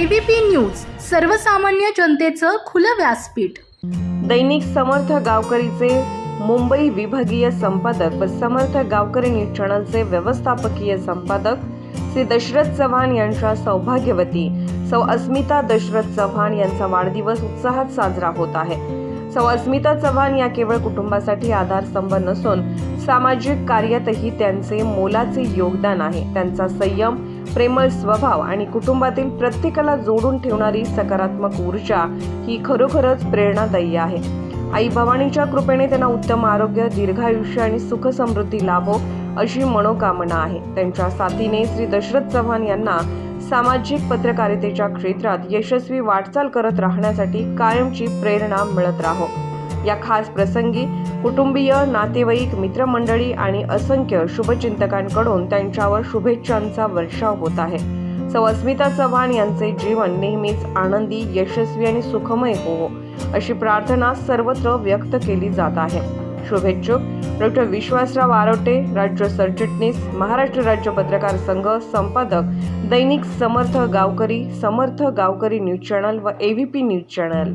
ABP news सर्वसामान्य जनतेचं खुलं व्यासपीठ. दैनिक समर्थ गावकरीचे मुंबई विभागीय संपादक व समर्थ गावकरी न्यूज चॅनलचे व्यवस्थापकीय संपादक श्री दशरथ चव्हाण यांच्या सौभाग्यवती सौ अस्मिता दशरथ चव्हाण यांचा वाढदिवस उत्साहात साजरा होत आहे. सौ अस्मिता चव्हाण या केवळ कुटुंबासाठी आधारस्तंभ नसून सामाजिक कार्यातही त्यांचे मोलाचे योगदान आहे. त्यांचा संयम प्रेमळ स्वभाव आणि कुटुंबातील प्रत्येकाला जोडून ठेवणारी सकारात्मक ऊर्जा ही खरोखरच प्रेरणादायी आहे. आई भवानीच्या कृपेने त्यांना उत्तम आरोग्य दीर्घायुष्य आणि सुख समृद्धी लाभो अशी मनोकामना आहे. त्यांच्या साथीने श्री दशरथ चव्हाण यांना सामाजिक पत्रकारितेच्या क्षेत्रात यशस्वी वाटचाल करत राहण्यासाठी कायमची प्रेरणा मिळत राहो. या खास प्रसंगी कुटुंबीय नातेवाईक मित्रमंडळी आणि असंख्य शुभचिंतकांकडून त्यांच्यावर शुभेच्छांचा वर्षाव होत आहे. सौ अस्मिता चव्हाण यांचे जीवन नेहमीच आनंदी यशस्वी आणि सुखमय होवो अशी प्रार्थना सर्वत्र व्यक्त केली जात आहे. शुभेच्छुक डॉक्टर विश्वासराव आरोटे राज्य सरचिटणीस महाराष्ट्र राज्य पत्रकार संघ संपादक दैनिक समर्थ गावकरी समर्थ गावकरी न्यूज चॅनल व एव्हीपी न्यूज चॅनल.